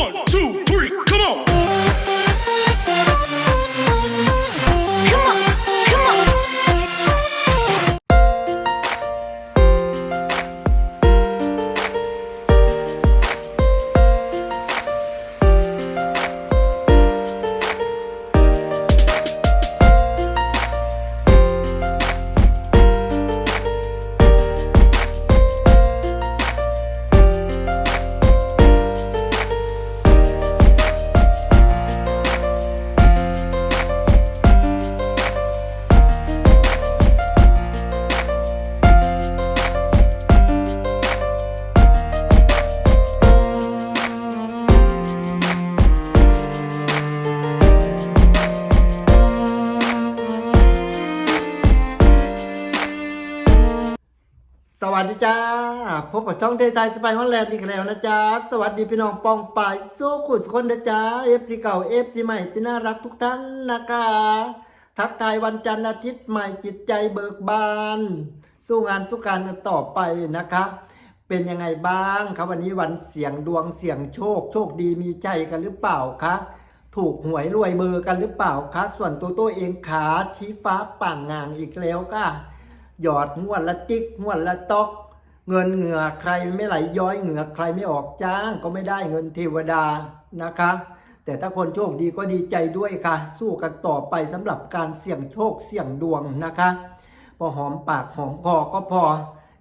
One, two, วัสดีจ้า พบกับช่องเทไทยสไปฮอลแลนด์อีกแล้วนะจ๊ะ สวัสดีพี่น้องปองปายสู้กุศคนนะจ๊ะเอฟซีเก่าเอฟซีใหม่ที่น่ารักทุกท่านนะคะ ทักทายวันจันทร์อาทิตย์ใหม่จิตใจเบิกบาน สู้งานสู้การกันต่อไปนะคะ เป็นยังไงบ้างครับวันนี้วันเสียงดวงเสียงโชค โชคดีมีใจกันหรือเปล่าคะถูกหวยรวยเบอร์กันหรือเปล่าคะส่วนตัวตัวเองขาชี้ฟ้าป่างงางอีกแล้วค่ะ หยอดงวดละติ๊กงวดละตอก เงินเหงื่อใครไม่ไหลย้อยเหงื่อใครไม่ออกจ้างก็ไม่ได้เงินเทวดานะคะ แต่ถ้าคนโชคดีก็ดีใจด้วยค่ะ สู้กันต่อไปสำหรับการเสี่ยงโชคเสี่ยงดวงนะคะ พอหอมปากหอมคอก็พอ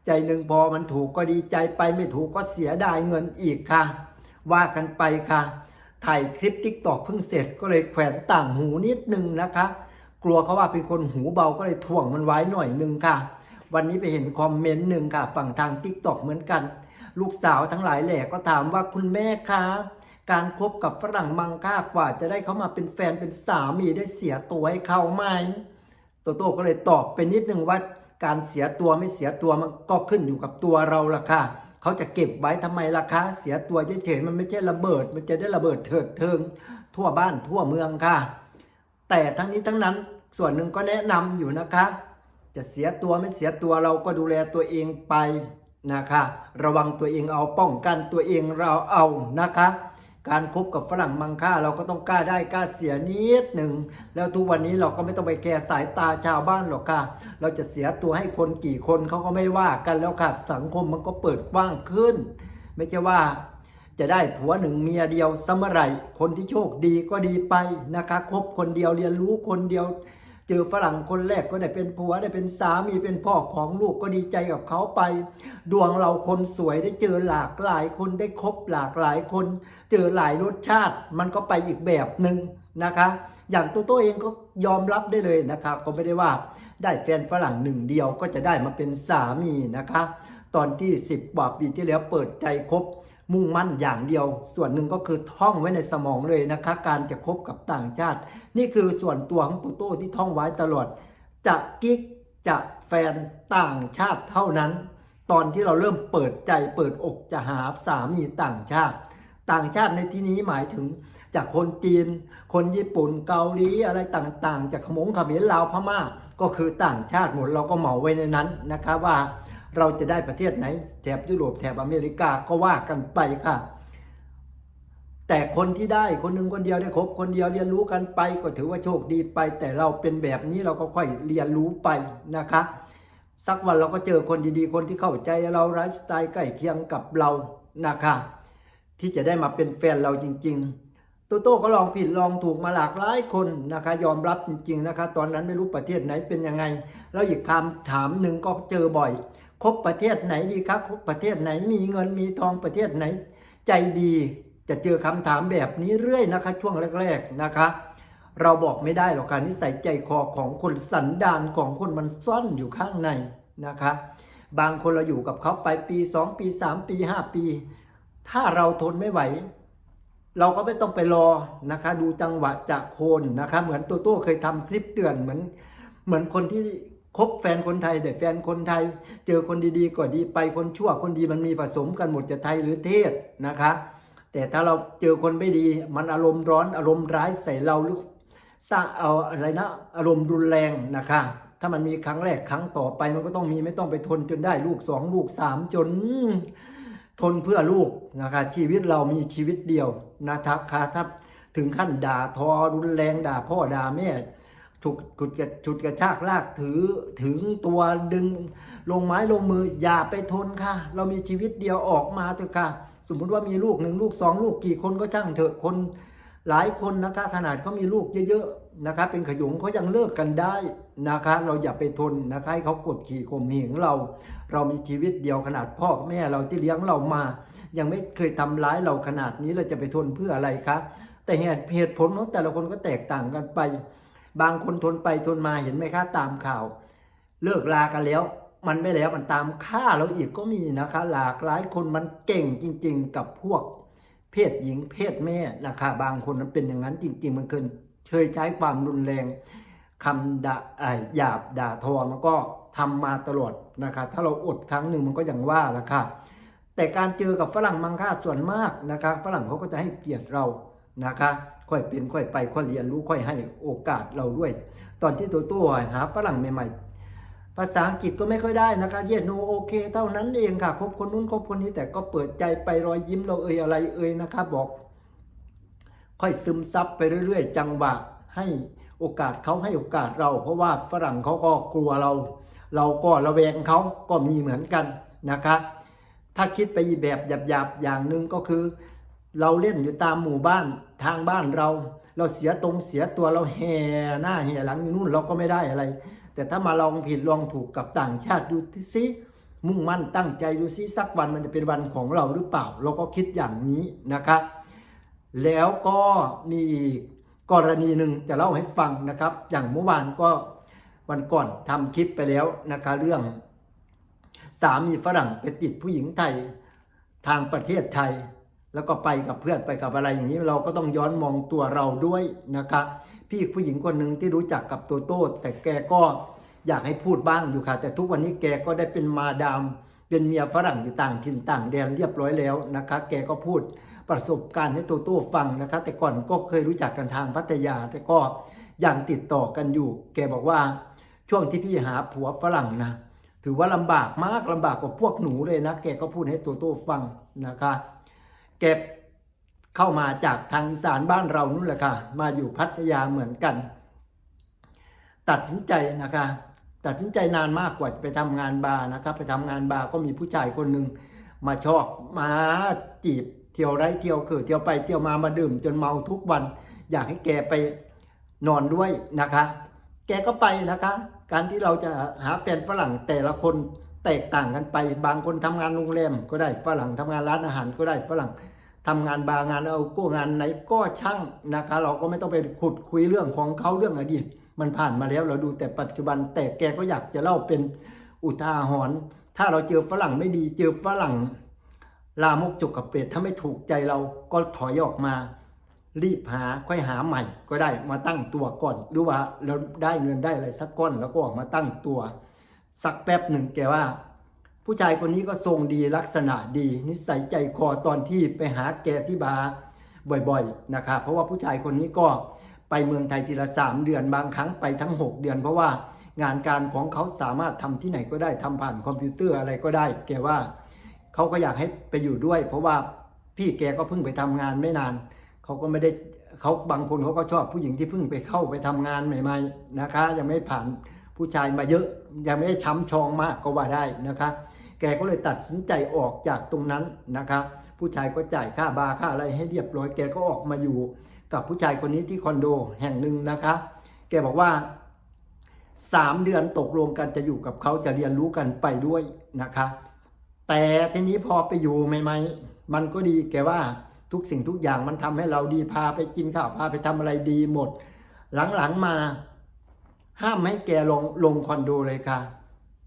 ใจหนึ่งพอมันถูกก็ดีใจไปไม่ถูกก็เสียดายเงินอีกค่ะ ว่ากันไปค่ะถ่ายคลิปทิกตอกเพิ่งเสร็จก็เลยแขวนต่างหูนิดนึงนะคะ กลัวเขาว่าเป็นคนหูเบาก็เลยถ่วงมันไว้หน่อยนึงค่ะ วันนี้ไปเห็นคอมเมนต์หนึ่งค่ะ ฝั่งทางทิกตอกเหมือนกัน ลูกสาวทั้งหลายแหล่ก็ถามว่าคุณแม่คะการคบกับฝรั่งมังค่ากว่า จะได้เขามาเป็นแฟนเป็นสามีได้เสียตัวให้เขาไหมโตโต้ก็เลยตอบไปนิดนึงว่าการเสียตัวไม่เสียตัวมันก็ขึ้นอยู่กับตัวเราล่ะค่ะเขาจะเก็บไว้ทำไมล่ะคะเสียตัวเฉยๆมันไม่ใช่ระเบิด มันจะได้ระเบิดเถิดเทิง ทั่วบ้านทั่วเมืองค่ะ แต่ทั้งนี้ทั้งนั้นส่วนหนึ่งก็แนะนำอยู่นะคะ จะเสียตัวไม่เสียตัวเราก็ดูแลตัวเองไปนะคะ ระวังตัวเองเอาป้องกันตัวเองเราเอานะคะ การคบกับฝรั่งมังค่าเราก็ต้องกล้าได้กล้าเสียนิดหนึ่ง แล้วทุกวันนี้เราก็ไม่ต้องไปแคร์สายตาชาวบ้านหรอกค่ะ เราจะเสียตัวให้คนกี่คนเขาก็ไม่ว่ากันแล้วค่ะ สังคมมันก็เปิดกว้างขึ้น ไม่ใช่ว่า จะได้ผัวหนึ่งเมียเดียวสมอไรคนที่โชคดีก็ดีไปนะคะคบคนเดียวเรียนรู้คนเดียว เจอฝรั่งคนแรกก็ได้เป็นผัวได้เป็นสามีเป็นพ่อของลูกก็ดีใจกับเขาไป ดวงเราคนสวยได้เจอหลากหลายคนได้คบหลากหลายคน เจอหลายรสชาติมันก็ไปอีกแบบหนึ่งนะคะ อย่างตัวตัวเองก็ยอมรับได้เลยนะคะก็ไม่ได้ว่าได้แฟนฝรั่งหนึ่งเดียวก็จะได้มาเป็นสามีนะคะ ตอนที่ 10กว่าปีที่แล้วเปิดใจคบ มุ่งมั่นอย่างเดียว ส่วนหนึ่งก็คือท่องไว้ในสมองเลยนะคะการจะคบกับต่างชาติ นี่คือส่วนตัวของโตโต้ที่ท่องไว้ตลอด จะกิ๊กจะแฟนต่างชาติเท่านั้น ตอนที่เราเริ่มเปิดใจเปิดอกจะหาสามีต่างชาติ ต่างชาติในที่นี้หมายถึงจากคนจีน คนญี่ปุ่นเกาหลีอะไรต่างๆ จากขมงขมรลาวพม่า ก็คือต่างชาติหมดเราก็เหมาไว้ในนั้นนะคะว่า เราจะได้ประเทศไหน แถบยุโรปแถบอเมริกาก็ว่ากันไปค่ะ แต่คนที่ได้คนหนึ่งคนเดียวได้ครบคนเดียวเรียนรู้กันไปก็ถือว่าโชคดีไป แต่เราเป็นแบบนี้เราก็ค่อยเรียนรู้ไปนะคะ สักวันเราก็เจอคนดีๆ คนที่เข้าใจเราไลฟ์สไตล์ใกล้เคียงกับเรานะคะ ที่จะได้มาเป็นแฟนเราจริง ๆ โตโต้ก็ลองผิดลองถูกมาหลากหลายคนนะคะ ยอมรับจริง ๆนะคะ ตอนนั้นไม่รู้ประเทศไหนเป็นยังไง แล้วอีกคำถามหนึ่งก็เจอบ่อย คบประเทศไหนดีครับคบประเทศไหนมีเงินมีทองประเทศไหน ใจดี จะเจอคำถามแบบนี้เรื่อยนะคะ ช่วงแรก ๆนะคะ เราบอกไม่ได้หรอกค่ะนิสัยใจคอของคนสันดานของคนมันซ่อนอยู่ข้างในนะคะ บางคนเราอยู่กับเขาไปปี 2 ปี 3 ปี 5 ปี ถ้าเราทนไม่ไหว เราก็ไม่ต้องไปรอนะคะ ดูจังหวะจากโคนนะคะ เหมือนตัวโต้เคยทำคลิปเตือนเหมือนเหมือนคนที่คบแฟนคนไทยแต่แฟนคนไทย เจอคนดีๆก็ดีไปคนชั่วคนดีมันมีผสมกันหมดจะไทยหรือเทศนะคะ แต่ถ้าเราเจอคนไม่ดี มันอารมณ์ร้อนอารมณ์ร้ายใส่เราหรือสร้างเอาอะไรนะอารมณ์รุนแรงนะคะ ถ้ามันมีครั้งแรกครั้งต่อไปมันก็ต้องมีไม่ต้องไปทนจนได้ลูกสองลูกสามจน ทนเพื่อลูกนะคะชีวิตเรามีชีวิตเดียวนะครับค่ะถ้าถึงขั้นด่าทอรุนแรงด่าพ่อด่าแม่ฉุกฉุดกระฉุดกระชากลากถือถึงตัวดึงลงไม้ลงมืออย่าไปทนค่ะ เรามีชีวิตเดียวออกมาเถอะค่ะ สมมุติว่ามีลูกหนึ่งลูกสองลูกกี่คนก็ช่างเถอะคนหลายคนนะคะขนาดเขามีลูกเยอะ นะคะเป็นขยงเขายังเลิกกันได้นะคะ เราอย่าไปทนนะคะให้เขากดขี่ข่มเหงเรา เรามีชีวิตเดียวขนาดพ่อแม่เราที่เลี้ยงเรามา ยังไม่เคยทำร้ายเราขนาดนี้เราจะไปทนเพื่ออะไรคะแต่เหตุเหตุผลของแต่ละคนก็แตกต่างกันไป บางคนทนไปทนมาเห็นไหมคะตามข่าว เลิกลากันแล้ว มันไม่แล้วมันตามฆ่าเราอีกก็มีนะคะ หลากหลายคนมันเก่งจริง ๆ กับพวกเพศหญิงเพศแม่นะคะบางคนมันเป็นอย่างนั้นจริง ๆ มันเคย เคยใช้ความรุนแรงคำด่าหยาบด่าทอมันก็ทำมาตลอดนะคะถ้าเราอดครั้งหนึ่งมันก็อย่างว่าละค่ะแต่การเจอกับฝรั่งมังค่าส่วนมากนะคะฝรั่งเขาก็จะให้เกียรติเรานะคะค่อยเป็นค่อยไปค่อยเรียนรู้ค่อยให้โอกาสเราด้วย ตอนที่ตัวตัวหาฝรั่งใหม่ ๆ ภาษาอังกฤษก็ไม่ค่อยได้นะคะเยโนโอเค เท่านั้นเองค่ะคบคนนู้นคบคนนี้แต่ก็เปิดใจไปรอยยิ้มเราเอ่ยอะไรเอ่ยนะคะบอก ค่อยซึมซับไปเรื่อย ๆ จังหวะให้โอกาสเขาให้โอกาสเรา เพราะว่าฝรั่งเขาก็กลัวเรา เราก็ระแวงเขาก็มีเหมือนกันนะคะถ้าคิดไปแบบหยาบๆอย่างหนึ่งก็คือ เราเล่นอยู่ตามหมู่บ้านทางบ้านเรา เราเสียตรงเสียตัวเราแห่หน้าแห่หลังอยู่นู่นเราก็ไม่ได้อะไร แต่ถ้ามาลองผิดลองถูกกับต่างชาติดูซิมุ่งมั่นตั้งใจดูซิสักวันมันจะเป็นวันของเราหรือเปล่า เราก็คิดอย่างนี้นะคะ แล้วก็มีกรณีหนึ่งจะเล่าให้ฟังนะครับ อย่างเมื่อวานก็วันก่อนทำคลิปไปแล้วนะคะเรื่อง สามีฝรั่งไปติดผู้หญิงไทยทางประเทศไทย แล้วก็ไปกับเพื่อนไปกับอะไรอย่างนี้เราก็ต้องย้อนมองตัวเราด้วยนะคะพี่ผู้หญิงคนหนึ่งที่รู้จักกับโตโต้แต่แกก็อยากให้พูดบ้างอยู่ค่ะ แต่ทุกวันนี้แกก็ได้เป็นมาดามเป็นเมียฝรั่งอยู่ต่างถิ่นต่างแดนเรียบร้อยแล้วนะคะ แกก็พูด ประสบการณ์ให้โตโต้ฟังนะคะแต่ก่อนก็เคยรู้จักกันทางพัทยา แต่ก็ยังติดต่อกันอยู่ แกบอกว่าช่วงที่พี่หาผัวฝรั่งนะถือว่าลำบากมากลำบากกว่าพวกหนูเลยนะ แกก็พูดให้โตโต้ฟังนะคะแกเข้ามาจากทางอีสานบ้านเรานู่นแหละค่ะ มาอยู่พัทยาเหมือนกัน ตัดสินใจนะคะตัดสินใจนานมากกว่าจะไปทำงานบาร์นะครับ ไปทำงานบาร์ก็มีผู้ชายคนหนึ่งมาชอบมาจีบ เที่ยวไร่เที่ยวเกิดเที่ยวไปเที่ยวมามาดื่ม จนเมาทุกวัน อยากให้แกไปนอนด้วยนะคะ แกก็ไปนะคะ การที่เราจะหาแฟนฝรั่งแต่ละคนแตกต่างกันไป บางคนทำงานโรงแรมก็ได้ฝรั่งทำงานร้านอาหารก็ได้ฝรั่งทำงานบาร์งานเอาก็งานไหนก็ช่างนะคะ เราก็ไม่ต้องไปขุดคุยเรื่องของเขาเรื่องอดีต มันผ่านมาแล้วเราดูแต่ปัจจุบันแต่แกก็อยากจะเล่าเป็นอุทาหรณ์ถ้าเราเจอฝรั่งไม่ดีเจอฝรั่ง ลามกจกกับเปรตถ้าไม่ถูกใจเราก็ถอยออกมา รีบหาค่อยหาใหม่ก็ได้มาตั้งตัวก่อน หรือว่าเราได้เงินได้อะไรสักก้อนแล้วก็ออกมาตั้งตัว สักแป๊บหนึ่งแกว่า ผู้ชายคนนี้ก็ทรงดีลักษณะดี นิสัยใจคอตอนที่ไปหาแกที่บาร์บ่อยๆนะครับเพราะว่าผู้ชายคนนี้ก็ไปเมืองไทยทีละสามเดือนบางครั้งไปทั้ง 6 เดือน เพราะว่างานการของเขาสามารถทำที่ไหนก็ได้ทำผ่านคอมพิวเตอร์อะไรก็ได้ แกว่า เขาก็อยากให้ไปอยู่ด้วย เพราะว่าพี่แกก็เพิ่งไปทำงานไม่นานเขาก็ไม่ได้เขาบางคนเขาก็ชอบผู้หญิงที่เพิ่งไปเข้าไปทำงานใหม่ ๆนะคะ ยังไม่ผ่านผู้ชายมาเยอะ ยังไม่ได้ช้ำชองมากก็ว่าได้นะคะ แกก็เลยตัดสินใจออกจากตรงนั้นนะคะ ผู้ชายก็จ่ายค่าบาร์ค่าอะไรให้เรียบร้อย แกก็ออกมาอยู่กับผู้ชายคนนี้ที่คอนโดแห่งหนึ่งนะคะ แกบอกว่าสามเดือนตกลงกันจะอยู่กับเขาจะเรียนรู้กันไปด้วยนะคะ แต่ทีนี้พอไปอยู่ใหม่ๆ มันก็ดีแกว่าทุกสิ่งทุกอย่างมันทำให้เราดีพาไปกินข้าวพาไปทำอะไรดีหมด หลังๆมาห้ามให้แกลงลงคอนโดเลยค่ะ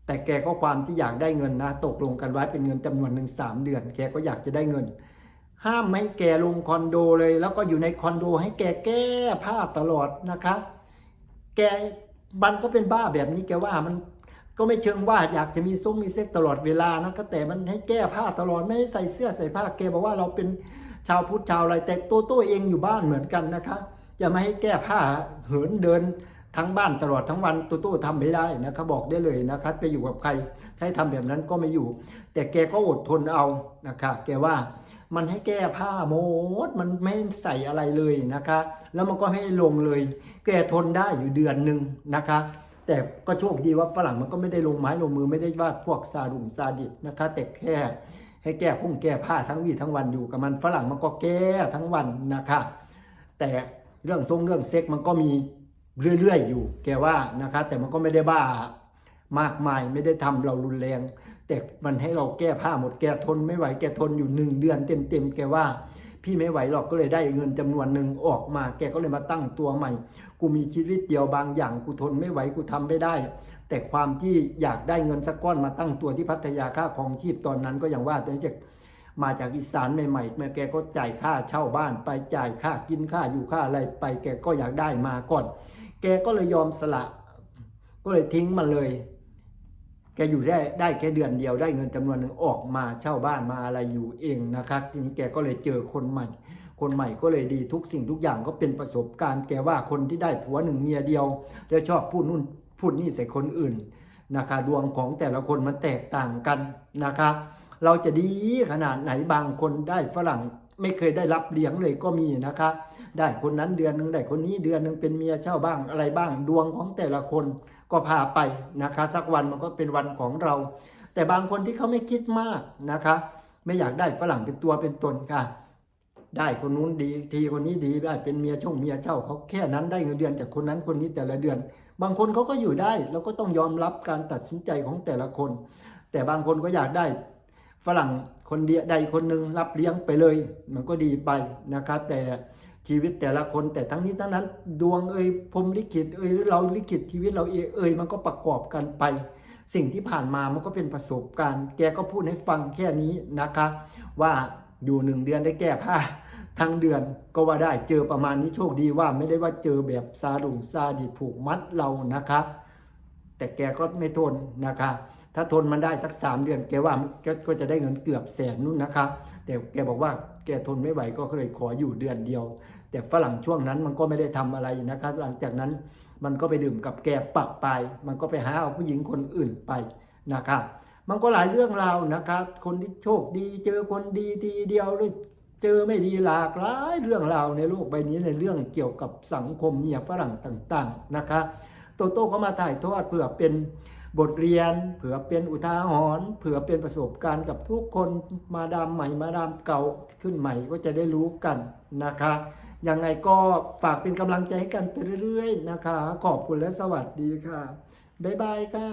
แต่แกก็ความที่อยากได้เงินนะ ตกลงกันไว้เป็นเงินจำนวนหนึ่งสามเดือน แกก็อยากจะได้เงิน ห้ามไม่ให้แกลงคอนโดเลย แล้วก็อยู่ในคอนโดให้แกแก้ผ้าตลอดนะคะ แกมันก็เป็นบ้าแบบนี้แกว่ามัน ก็ไม่เชิงว่าอยากจะมีซุ้มมีเซ็กตลอดเวลานะก็แต่มันให้แก้ผ้าตลอดไม่ให้ใส่เสื้อใส่ผ้าแกบอกว่าเราเป็นชาวพุทธชาวอะไรแต่ตัวตัวเองอยู่บ้านเหมือนกันนะคะอย่ามาให้แก้ผ้าเหินเดินทั้งบ้านตลอดทั้งวันตู้ตู้ทำไม่ได้นะครับบอกได้เลยนะครับไปอยู่กับใครให้ทำแบบนั้นก็ไม่อยู่ แต่แกก็อดทนเอานะคะแกว่ามันให้แก้ผ้าหมดมันไม่ใส่อะไรเลยนะคะ แล้วมันก็ไม่ให้ลงเลย แกทนได้อยู่เดือนหนึ่งนะคะ แต่ก็โชคดีว่าฝรั่งมันก็ไม่ได้ลงไม้ลงมือไม่ได้ว่าพวกซาดุงซาดิสนะคะแต่แค่ให้แก้พุ่งแก้ผ้าทั้งวี่ทั้งวันอยู่กับมันฝรั่งมันก็แก้ทั้งวันนะคะ แต่เรื่องทรงเรื่องเซ็กมันก็มีเรื่อยๆอยู่ แกว่านะคะ แต่มันก็ไม่ได้บ้ามากมายไม่ได้ทำเรารุนแรง แต่มันให้เราแก้ผ้าหมดแกทนไม่ไหวแกทนอยู่หนึ่งเดือนเต็มๆแกว่า พี่ไม่ไหวหรอกก็เลยได้เงินจำนวนหนึ่งออกมา แกก็เลยมาตั้งตัวใหม่ กูมีชีวิตเดียวบางอย่างกูทนไม่ไหวกูทำไม่ได้ แต่ความที่อยากได้เงินสักก้อนมาตั้งตัวที่พัทยาค่าของชีพตอนนั้นก็อย่างว่าแต่จากมาจากอีสานใหม่ๆแม่แกก็จ่ายค่าเช่าบ้านไปจ่ายค่ากินค่าอยู่ค่าอะไรไป แกก็อยากได้มาก่อน แกก็เลยยอมสละ ก็เลยทิ้งมันเลย แกอยู่ได้ได้แค่เดือนเดียวได้เงินจำนวนหนึ่งออกมาเช่าบ้านมาอะไรอยู่เองนะครับทีนี้แกก็เลยเจอคนใหม่ คนใหม่ก็เลยดีทุกสิ่งทุกอย่างก็เป็นประสบการณ์ แกว่าคนที่ได้ผัวหนึ่งเมียเดียวแล้วชอบพูดนู่นพูดนี่ใส่คนอื่นนะคะดวงของแต่ละคนมันแตกต่างกันนะคะเราจะดีขนาดไหนบางคนได้ฝรั่งไม่เคยได้รับเลี้ยงเลยก็มีนะคะได้คนนั้นเดือนหนึ่งได้คนนี้เดือนหนึ่งเป็นเมียเช่าบ้างอะไรบ้างดวงของแต่ละคน ก็พาไปนะคะสักวันมันก็เป็นวันของเรา แต่บางคนที่เขาไม่คิดมากนะคะ ไม่อยากได้ฝรั่งเป็นตัวเป็นตนค่ะ ได้คนนู้นดีทีคนนี้ดีได้เป็นเมียช่องเมียเช่าเขาแค่นั้นได้เงินเดือนจากคนนั้นคนนี้แต่ละเดือน บางคนเขาก็อยู่ได้เราก็ต้องยอมรับการตัดสินใจของแต่ละคน แต่บางคนก็อยากได้ฝรั่งคนเดียวใดคนหนึ่งรับเลี้ยงไปเลย มันก็ดีไปนะคะแต่ ชีวิตแต่ละคนแต่ทั้งนี้ทั้งนั้น ดวงเอ่ยพรมลิขิตเอ่ยหรือเราลิขิตชีวิตเราเองเอ่ยมันก็ประกอบกันไป สิ่งที่ผ่านมามันก็เป็นประสบการณ์ แกก็พูดให้ฟังแค่นี้นะคะ ว่าอยู่หนึ่งเดือนได้แก้ผ้าทั้งเดือนก็ว่าได้เจอประมาณนี้โชคดีว่าไม่ได้ว่าเจอแบบซาดุงซาดิผูกมัดเรานะคะ แต่แกก็ไม่ทนนะคะ ถ้าทนมันได้สักสามเดือนแกว่าก็จะได้เงินเกือบแสนนู่นนะคะ แต่แกบอกว่าแกทนไม่ไหวก็เลยขออยู่เดือนเดียว แต่ฝรั่งช่วงนั้นมันก็ไม่ได้ทำอะไรนะคะ หลังจากนั้นมันก็ไปดื่มกับแกปับไป มันก็ไปหาเอาผู้หญิงคนอื่นไปนะคะ มันก็หลายเรื่องราวนะคะ คนที่โชคดีเจอคนดีทีเดียวหรือเจอไม่ดีหลากหลายเรื่องราวในโลกใบนี้ในเรื่องเกี่ยวกับสังคมเมียฝรั่งต่างๆนะคะ โตโต้ก็มาถ่ายทอดเพื่อเป็น บทเรียน เผื่อเป็นอุทาหรณ์เผื่อเป็นประสบการณ์กับทุกคนมาดามใหม่มาดามเก่าขึ้นใหม่ก็จะได้รู้กันนะคะยังไงก็ฝากเป็นกำลังใจให้กันไปเรื่อยๆนะคะ ขอบคุณและสวัสดีค่ะ บ๊ายบายค่ะ